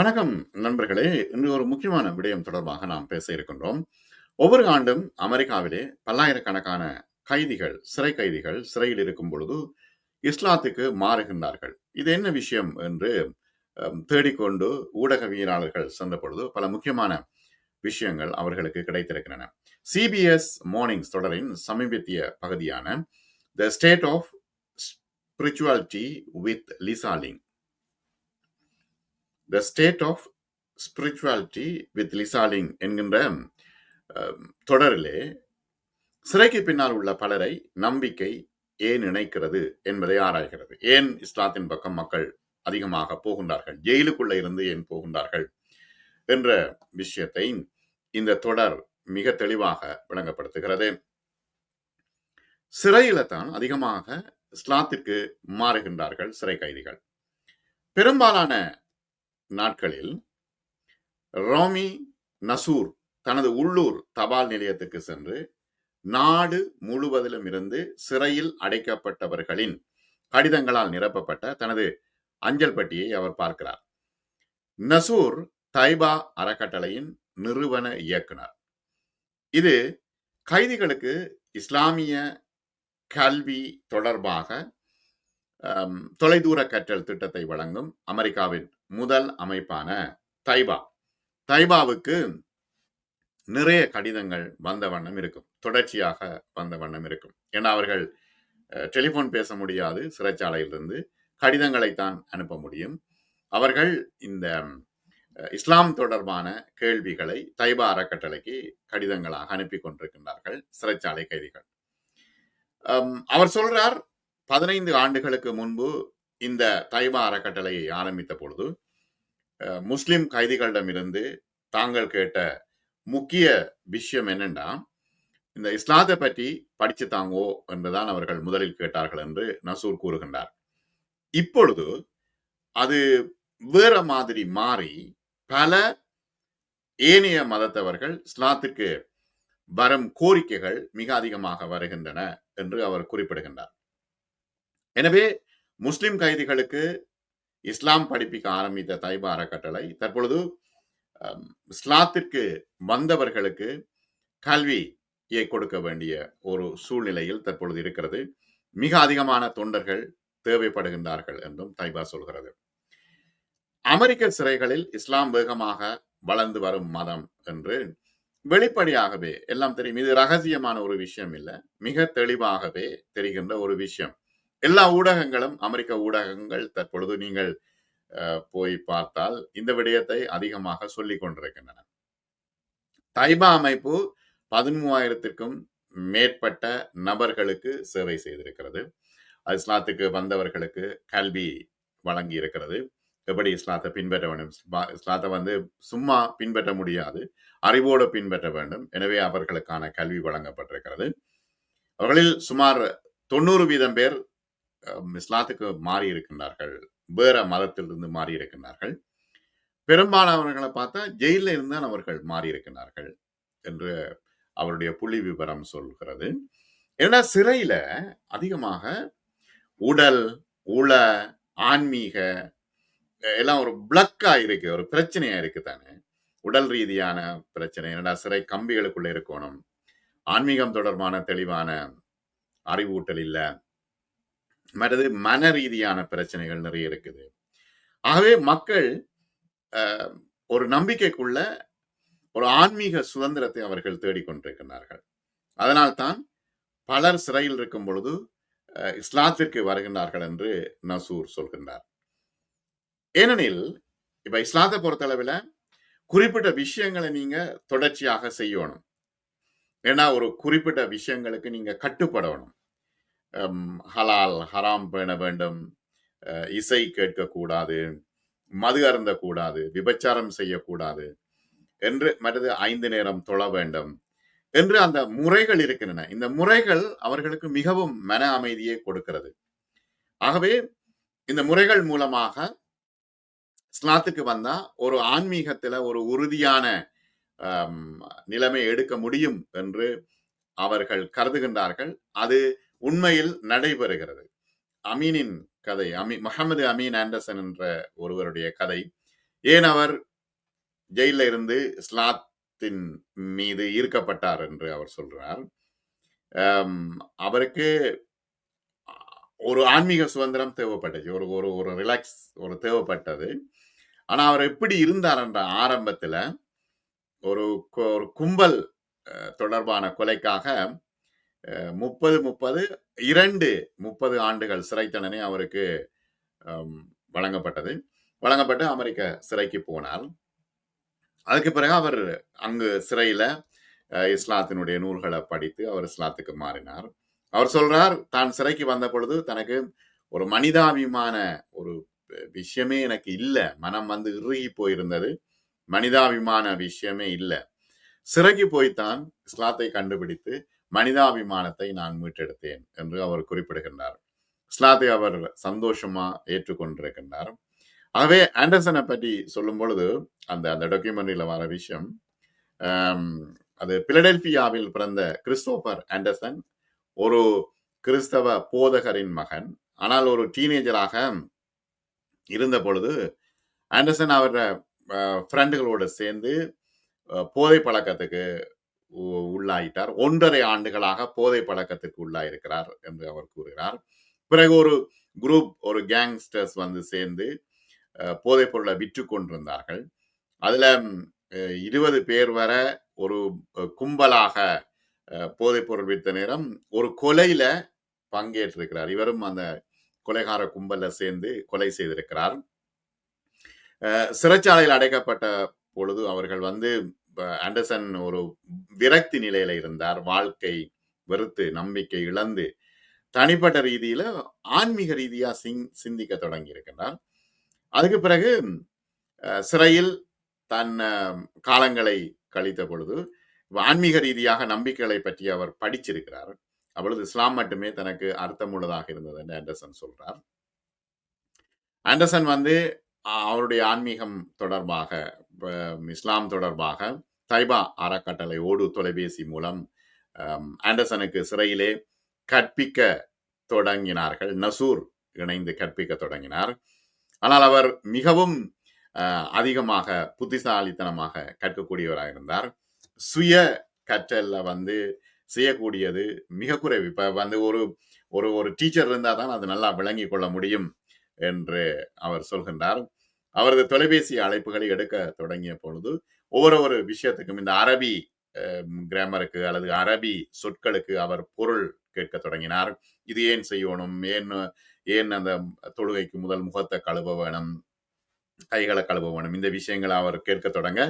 வணக்கம் நண்பர்களே. இன்று ஒரு முக்கியமான விடயம் தொடர்பாக நாம் பேச இருக்கின்றோம். ஒவ்வொரு ஆண்டும் அமெரிக்காவிலே பல்லாயிரக்கணக்கான கைதிகள் சிறை கைதிகள் சிறையில் இருக்கும் பொழுது இஸ்லாத்துக்கு மாறுகின்றார்கள். இது என்ன விஷயம் என்று தேடிக்கொண்டு ஊடகவியலாளர்கள் சென்ற பொழுது பல முக்கியமான விஷயங்கள் அவர்களுக்கு கிடைத்திருக்கின்றன. சிபிஎஸ் மார்னிங்ஸ் தொடரின் சமீபத்திய பகுதியான the state of spirituality with Lisa Ling the state of spirituality with Lisa Ling என்கின்ற um, தொடரிலே சிறைக்கு பின்னால் உள்ள பலரை நம்பிக்கை ஏன் இணைக்கிறது என்பதை ஆராய்கிறது. ஏன் இஸ்லாத்தின் பக்கம் மக்கள் அதிகமாக போகின்றார்கள்? ஜெயிலுக்குள்ள இருந்து ஏன் போகின்றார்கள்? என்ற விஷயத்தை இந்த தொடர் மிக தெளிவாக விளங்கப்படுத்துகிறது. சிறையில தான் அதிகமாக இஸ்லாத்திற்கு மாறுகின்றார்கள் சிறை கைதிகள். பெரும்பாலான நாட்களில் ரோமி நசூர் தனது உள்ளூர் தபால் நிலையத்துக்கு சென்று நாடு முழுவதிலும் இருந்து சிறையில் அடைக்கப்பட்டவர்களின் கடிதங்களால் நிரப்பப்பட்ட தனது அஞ்சல் பட்டியை அவர் பார்க்கிறார். நசூர் தைபா அறக்கட்டளையின் நிறுவன இயக்குனர். இது கைதிகளுக்கு இஸ்லாமிய கல்வி தொடர்பாக தொலைதூர கற்றல் திட்டத்தை வழங்கும் அமெரிக்காவின் முதல் அமைப்பான தைபா. தைபாவுக்கு நிறைய கடிதங்கள் வந்த வண்ணம் இருக்கும். தொடர்ச்சியாக வந்த வண்ணம் இருக்கும். ஏன்னா அவர்கள் டெலிஃபோன் பேச முடியாது. சிறைச்சாலையிலிருந்து கடிதங்களைத்தான் அனுப்ப முடியும். அவர்கள் இந்த இஸ்லாம் தொடர்பான கேள்விகளை தைபா அறக்கட்டளைக்கு கடிதங்களாக அனுப்பி கொண்டிருக்கின்றார்கள் சிறைச்சாலை கைதிகள். அவர் சொல்றார் பதினைந்து ஆண்டுகளுக்கு முன்பு இந்த தைவா அறக்கட்டளையை ஆரம்பித்த பொழுது அஹ், முஸ்லிம் கைதிகளிடமிருந்து தாங்கள் கேட்ட முக்கிய விஷயம் என்னென்னா இந்த இஸ்லாத்தை பற்றி படிச்சு தாங்கோ என்றுதான் அவர்கள் முதலில் கேட்டார்கள் என்று நசூர் கூறுகின்றார். இப்பொழுது அது வேற மாதிரி மாறி பல ஏனைய மதத்தவர்கள் இஸ்லாத்திற்கு வரும் கோரிக்கைகள் மிக அதிகமாக வருகின்றன என்று அவர் குறிப்பிடுகின்றார். எனவே முஸ்லிம் கைதிகளுக்கு இஸ்லாம் படிப்பிக்க ஆரம்பித்த தைபா அறக்கட்டளை தற்பொழுது இஸ்லாத்திற்கு வந்தவர்களுக்கு கல்வியை கொடுக்க வேண்டிய ஒரு சூழ்நிலையில் தற்பொழுது இருக்கிறது. மிக அதிகமான தொண்டர்கள் தேவைப்படுகின்றார்கள் என்றும் தைபா சொல்கிறது. அமெரிக்க சிறைகளில் இஸ்லாம் வேகமாக வளர்ந்து வரும் மதம் என்று வெளிப்படையாகவே எல்லாம் தெரியும். இது ரகசியமான ஒரு விஷயம் இல்லை. மிக தெளிவாகவே தெரிகின்ற ஒரு விஷயம். எல்லா ஊடகங்களும் அமெரிக்க ஊடகங்கள் தற்பொழுது நீங்கள் போய் பார்த்தால் இந்த விடயத்தை அதிகமாக சொல்லிக் கொண்டிருக்கின்றன. தைபா அமைப்பு பதிமூவாயிரத்திற்கும் மேற்பட்ட நபர்களுக்கு சேவை செய்திருக்கிறது. அது இஸ்லாத்துக்கு வந்தவர்களுக்கு கல்வி வழங்கி இருக்கிறது எப்படி இஸ்லாத்தை பின்பற்ற வேண்டும்? இஸ்லாத்தை வந்து சும்மா பின்பற்ற முடியாது. அறிவோடு பின்பற்ற வேண்டும். எனவே அவர்களுக்கான கல்வி வழங்கப்பட்டிருக்கிறது. அவர்களில் சுமார் தொண்ணூறு வீதம் பேர் இஸ்லாத்துக்கு மாறி இருக்கின்றார்கள். வேற மதத்திலிருந்து மாறி இருக்கின்றார்கள். பெரும்பாலானவர்களை பார்த்தா ஜெயிலில் இருந்தால் அவர்கள் மாறி இருக்கின்றார்கள் என்று அவருடைய புள்ளி விவரம் சொல்கிறது. ஏன்னா சிறையில அதிகமாக உடல் உள ஆன்மீக எல்லாம் ஒரு பிளக்கா இருக்கு. ஒரு பிரச்சனையா இருக்கு தானே. உடல் ரீதியான பிரச்சனை. என்னடா சிறை கம்பிகளுக்குள்ள இருக்கணும். ஆன்மீகம் தொடர்பான தெளிவான அறிவூட்டல் இல்லை. மற்றது மன ரீதியான பிரச்சனைகள் நிறைய இருக்குது. ஆகவே மக்கள் ஒரு நம்பிக்கைக்குள்ள ஒரு ஆன்மீக சுதந்திரத்தை அவர்கள் தேடிக்கொண்டிருக்கிறார்கள் அதனால்தான் பலர் சிறையில் இருக்கும் பொழுது அஹ், இஸ்லாத்திற்கு வருகின்றார்கள் என்று நசூர் சொல்கின்றார். ஏனெனில் இப்ப இஸ்லாத்தை பொறுத்தளவில் குறிப்பிட்ட விஷயங்களை நீங்க தொடர்ச்சியாக செய்யணும். ஏன்னா ஒரு குறிப்பிட்ட விஷயங்களுக்கு நீங்க கட்டுப்படணும். ஹலால் ஹராம் பேண வேண்டும். அஹ், இசை கேட்கக்கூடாது. மது அருந்தக்கூடாது. விபச்சாரம் செய்யக்கூடாது. என்று மற்றது ஐந்து நேரம் தொழ வேண்டும். என்று அந்த முறைகள் இருக்கின்றன. இந்த முறைகள் அவர்களுக்கு மிகவும் மன அமைதியை கொடுக்கிறது. ஆகவே இந்த முறைகள் மூலமாக ஸ்லாத்துக்கு வந்தா ஒரு ஆன்மீகத்துல ஒரு உறுதியான நிலைமை எடுக்க முடியும் என்று அவர்கள் கருதுகின்றார்கள். அது உண்மையில் நடைபெறுகிறது. அமீனின் கதை அமீ முகமது அமீன் ஆண்டர்சன் என்ற ஒருவருடைய கதை. ஏன் அவர் ஜெயில இருந்து ஸ்லாத்தின் மீது ஈர்க்கப்பட்டார் என்று அவர் சொல்றார். அவருக்கு ஒரு ஆன்மீக சுதந்திரம் தேவைப்பட்டுச்சு ஒரு ஒரு ஒரு ரிலாக்ஸ் ஒரு தேவைப்பட்டது. ஆனால் அவர் எப்படி இருந்தார் என்ற ஆரம்பத்தில் ஒரு ஒரு கும்பல் தொடர்பான கொலைக்காக முப்பது முப்பது இரண்டு முப்பது ஆண்டுகள் சிறை தண்டனை அவருக்கு வழங்கப்பட்டது. வழங்கப்பட்டு அமெரிக்க சிறைக்கு போனார். அதுக்கு பிறகு அவர் அங்கு சிறையில் இஸ்லாத்தினுடைய நூல்களை படித்து அவர் இஸ்லாத்துக்கு மாறினார். அவர் சொல்றார் தான் சிறைக்கு வந்த பொழுது தனக்கு ஒரு மனிதாபிமான ஒரு விஷயமே எனக்கு இல்லை. மனம் வந்து இறுகி போயிருந்தது. மனிதாபிமான விஷயமே இல்லை. சிறைக்கு போய்த்தான் இஸ்லாத்தை கண்டுபிடித்து மனிதாபிமானத்தை நான் மீட்டெடுத்தேன் என்று அவர் குறிப்பிடுகின்றார். ஸ்லாத்தை அவர் சந்தோஷமா ஏற்றுக்கொண்டிருக்கின்றார். ஆகவே ஆண்டர்சனை பற்றி சொல்லும் பொழுது அந்த அந்த டாக்குமெண்ட்ரியில் வர விஷயம் அது பிலடெல்பியாவில் பிறந்த கிறிஸ்டோபர் ஆண்டர்சன் ஒரு கிறிஸ்தவ போதகரின் மகன். ஆனால் ஒரு டீனேஜராக இருந்த பொழுது ஆண்டர்சன் அவரோட ஃப்ரெண்டுகளோடு சேர்ந்து போதை பழக்கத்துக்கு உள்ளாயிட்டார். ஒன்றரை ஆண்டுகளாக போதை பழக்கத்திற்கு உள்ளாயிருக்கிறார் என்று அவர் கூறுகிறார். பிறகு ஒரு குரூப் ஒரு கேங்ஸ்டர்ஸ் வந்து சேர்ந்து போதைப் பொருளை விற்று கொண்டிருந்தார்கள். அதுல இருபது பேர் வர ஒரு கும்பலாக போதைப் பொருள் விற்ற நேரம் ஒரு கொலையில பங்கேற்றிருக்கிறார். இவரும் அந்த கொலைகார கும்பல்ல சேர்ந்து கொலை செய்திருக்கிறார். சிறைச்சாலையில் அடைக்கப்பட்ட பொழுது அவர்கள் வந்து ஆண்டர்சன் ஒரு விரக்தி நிலையில இருந்தார். வாழ்க்கை வெறுத்து நம்பிக்கை இழந்து தனிப்பட்ட ரீதியில ஆன்மீக ரீதியா சிங் சிந்திக்க தொடங்கி இருக்கின்றார் அதுக்கு பிறகு அஹ், சிறையில் தன் காலங்களை கழித்த பொழுது ஆன்மீக ரீதியாக நம்பிக்கைகளை பற்றி அவர் படிச்சிருக்கிறார். அப்பொழுது இஸ்லாம் மட்டுமே தனக்கு அர்த்தமுள்ளதாக இருந்தது என்று ஆண்டர்சன் சொல்றார். ஆண்டர்சன் வந்து அவருடைய ஆன்மீகம் தொடர்பாக இஸ்லாம் தொடர்பாக தைபா அறக்கட்டளை ஓடு தொலைபேசி மூலம் ஆண்டர்சனுக்கு சிறையிலே கற்பிக்க தொடங்கினார்கள். நசூர் இணைந்து கற்பிக்க தொடங்கினார். ஆனால் அவர் மிகவும் அதிகமாக புத்திசாலித்தனமாக கற்கக்கூடியவராக இருந்தார். சுய கற்றலில் வந்து செய்யக்கூடியது மிக குறைவு. இப்போ வந்து ஒரு ஒரு ஒரு டீச்சர் இருந்தால் தான் அது நல்லா விளங்கி கொள்ள முடியும் என்று அவர் சொல்கின்றார். அவரது தொலைபேசி அழைப்புகளை எடுக்க தொடங்கிய பொழுது ஒவ்வொரு ஒரு விஷயத்துக்கும் இந்த அரபி கிராமருக்கு அல்லது அரபி சொற்களுக்கு அவர் பொருள் கேட்க தொடங்கினார். இது ஏன் செய்யணும்? ஏன் ஏன் அந்த தொழுகைக்கு முதல் முகத்தை கழுவ வேணும்? கைகளை கழுவ வேணும்? இந்த விஷயங்களை அவர் கேட்க தொடங்க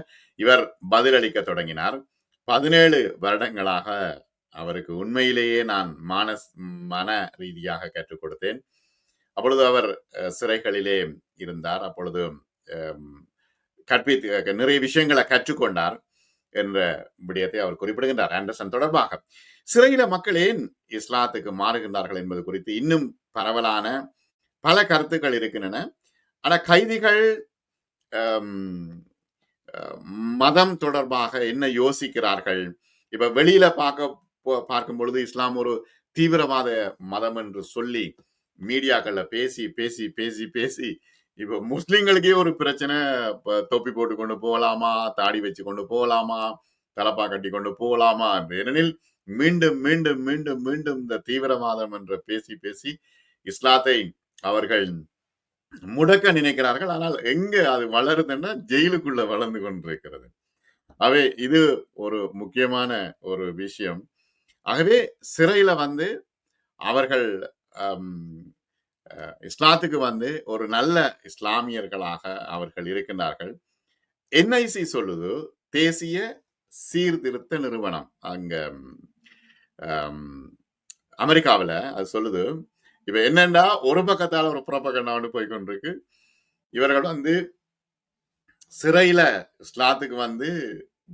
இவர் பதிலளிக்க தொடங்கினார். பதினேழு வருடங்களாக அவருக்கு உண்மையிலேயே நான் மானஸ் மன ரீதியாக கற்றுக் கொடுத்தேன். அப்பொழுது அவர் சிறைகளிலே இருந்தார். அப்பொழுது கற்பித்து நிறைய விஷயங்களை கற்றுக்கொண்டார் என்ற விடயத்தை அவர் குறிப்பிடுகின்றார். ஆண்டர்சன் தொடர்பாக சிறையில மக்கள் ஏன் இஸ்லாத்துக்கு மாறுகின்றார்கள் என்பது குறித்து இன்னும் பரவலான பல கருத்துக்கள் இருக்கின்றன. ஆனா கைதிகள் அஹ், மதம் தொடர்பாக என்ன யோசிக்கிறார்கள்? இப்ப வெளியில பார்க்க போ- பார்க்கும் பொழுது இஸ்லாம் ஒரு தீவிரவாத மதம் என்று சொல்லி மீடியாக்கள்ல பேசி பேசி பேசி பேசி இப்ப முஸ்லிம்களுக்கே ஒரு பிரச்சனை. தொப்பி போட்டு கொண்டு போகலாமா? தாடி வச்சு கொண்டு போகலாமா? தலப்பா கட்டி கொண்டு போகலாமா? ஏனெனில் மீண்டும் மீண்டும் மீண்டும் மீண்டும் இந்த தீவிரவாதம் என்று பேசி பேசி இஸ்லாத்தை அவர்கள் முடக்க நினைக்கிறார்கள். ஆனால் எங்க அது வளருதுன்னா ஜெயிலுக்குள்ள வளர்ந்து கொண்டிருக்கிறது. அவை இது ஒரு முக்கியமான ஒரு விஷயம். ஆகவே சிறையில வந்து அவர்கள் இஸ்லாத்துக்கு வந்து ஒரு நல்ல இஸ்லாமியர்களாக அவர்கள் இருக்கின்றார்கள். என்ஐசி சொல்லுது தேசிய சீர்திருத்த நிறுவனம். அங்க அமெரிக்காவில் அமெரிக்காவுல அது சொல்லுது இப்ப என்னென்னா ஒரு பக்கத்தால ஒரு புறப்பக்கண்டா வந்து போய்கொண்டிருக்கு இவர்கள் வந்து சிறையில இஸ்லாத்துக்கு வந்து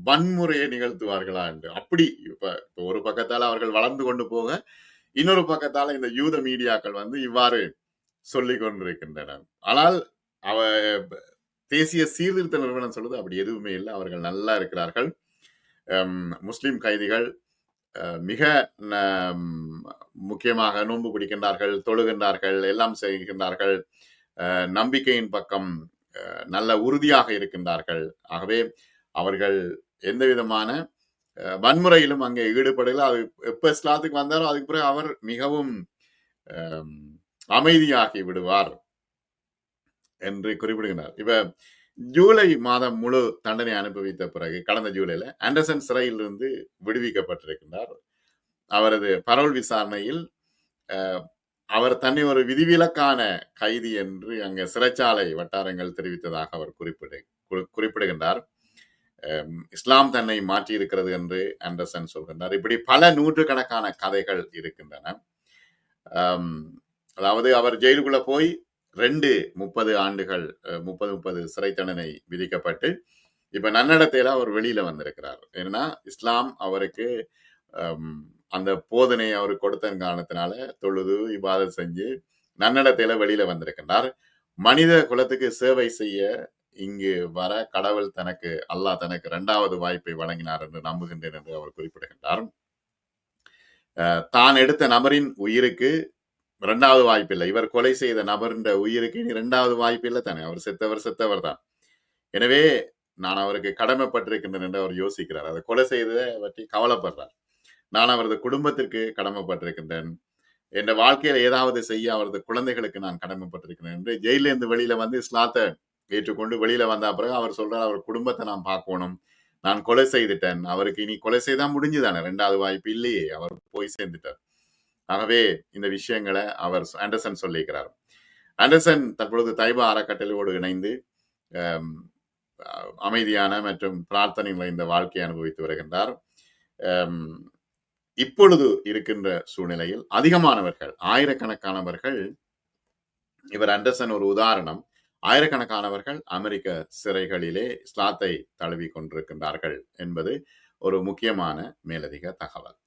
வன்முறையை நிகழ்த்துவார்களா என்று. அப்படி இப்ப இப்போ ஒரு பக்கத்தால அவர்கள் வளர்ந்து கொண்டு போக இன்னொரு பக்கத்தால இந்த யூத மீடியாக்கள் வந்து இவ்வாறு சொல்லிக் கொண்டிருக்கின்றன. ஆனால் அவ தேசிய சீர்திருத்த நிறுவனம் சொல்வது அப்படி எதுவுமே இல்லை. அவர்கள் நல்லா இருக்கிறார்கள். முஸ்லிம் கைதிகள் மிக ந- முக்கியமாக நோன்பு பிடிக்கின்றார்கள் தொழுகின்றார்கள் எல்லாம் செய்கின்றார்கள். நம்பிக்கையின் பக்கம் நல்ல உறுதியாக இருக்கின்றார்கள். ஆகவே அவர்கள் எந்த விதமான வன்முறையிலும் அங்கே ஈடுபடல. அது எப்போ இஸ்லாத்துக்கு வந்தாரோ அதுக்கு பிறகு அவர் மிகவும் அமைதியாகி விடுவார் என்று குறிப்பிடுகிறார் இப்ப ஜூலை மாதம் முழு தண்டனை அனுபவித்த பிறகு கடந்த ஜூலைல ஆண்டர்சன் சிறையிலிருந்து விடுவிக்கப்பட்டிருக்கின்றார். அவரது பரோல் விசாரணையில் அவர் தன்னை ஒரு விதிவிலக்கான கைதி என்று அங்கே சிறைச்சாலை வட்டாரங்கள் தெரிவித்ததாக அவர் குறிப்பிடு குறிப்பிடுகின்றார். இஸ்லாம் தன்னை மாற்றி இருக்கிறது என்று ஆண்டர்சன் சொல்கின்றார். இப்படி பல நூற்றுக்கணக்கான கதைகள் இருக்கின்றன. அதாவது அவர் ஜெயிலுக்குள்ள போய் ரெண்டு முப்பது ஆண்டுகள் முப்பது முப்பது சிறை தண்டனை விதிக்கப்பட்டு இப்ப நன்னடத்தையில அவர் வெளியில வந்திருக்கிறார். ஏன்னா இஸ்லாம் அவருக்கு அந்த போதனை அவர் கொடுத்த காரணத்தினால தொழுது இபாதத் செஞ்சு நன்னடத்தையில வெளியில வந்திருக்கின்றார். மனித குலத்துக்கு சேவை செய்ய இங்கு வர கடவுள் தனக்கு அல்லாஹ் தனக்கு இரண்டாவது வாய்ப்பை வழங்கினார் என்று நம்புகின்றேன் என்று அவர் குறிப்பிடுகின்றார். தான் எடுத்த நபரின் உயிருக்கு இரண்டாவது வாய்ப்பில்லை. இவர் கொலை செய்த நபர்ன்ற உயிருக்கு இனி வாய்ப்பு வாய்ப்பில்லை தானே. அவர் செத்தவர் செத்தவர் தான். எனவே நான் அவருக்கு கடமைப்பட்டிருக்கின்றேன் என்று அவர் யோசிக்கிறார். அதை கொலை செய்ததை பற்றி கவலைப்படுறார். நான் அவரது குடும்பத்திற்கு கடமைப்பட்டிருக்கின்றேன். என் வாழ்க்கையில ஏதாவது செய்ய அவரது குழந்தைகளுக்கு நான் கடமைப்பட்டிருக்கிறேன் என்று ஜெயிலிருந்து வெளியில வந்து இஸ்லாத்தை ஏற்றுக்கொண்டு வெளியில வந்த பிறகு அவர் சொல்றார் அவர் குடும்பத்தை நான் பார்க்கணும். நான் கொலை செய்துட்டேன். அவருக்கு இனி கொலை செய்தா முடிஞ்சுதானே. ரெண்டாவது வாய்ப்பு இல்லையே. அவர் போய் சேர்ந்துட்டார். ஆகவே இந்த விஷயங்களை அவர் ஆண்டர்சன் சொல்லியிருக்கிறார். ஆண்டர்சன் தற்பொழுது தைபா அறக்கட்டளையோடு இணைந்து அமைதியான மற்றும் பிரார்த்தனை நிறைந்த வாழ்க்கையை அனுபவித்து வருகின்றார். இப்பொழுது இருக்கின்ற சூழ்நிலையில் அதிகமானவர்கள் ஆயிரக்கணக்கானவர்கள் இவர் அண்டர்சன் ஒரு உதாரணம் ஆயிரக்கணக்கானவர்கள் அமெரிக்க சிறைகளிலே ஸ்லாத்தை தழுவி கொண்டிருக்கின்றார்கள் என்பது ஒரு முக்கியமான மேலதிக தகவல்.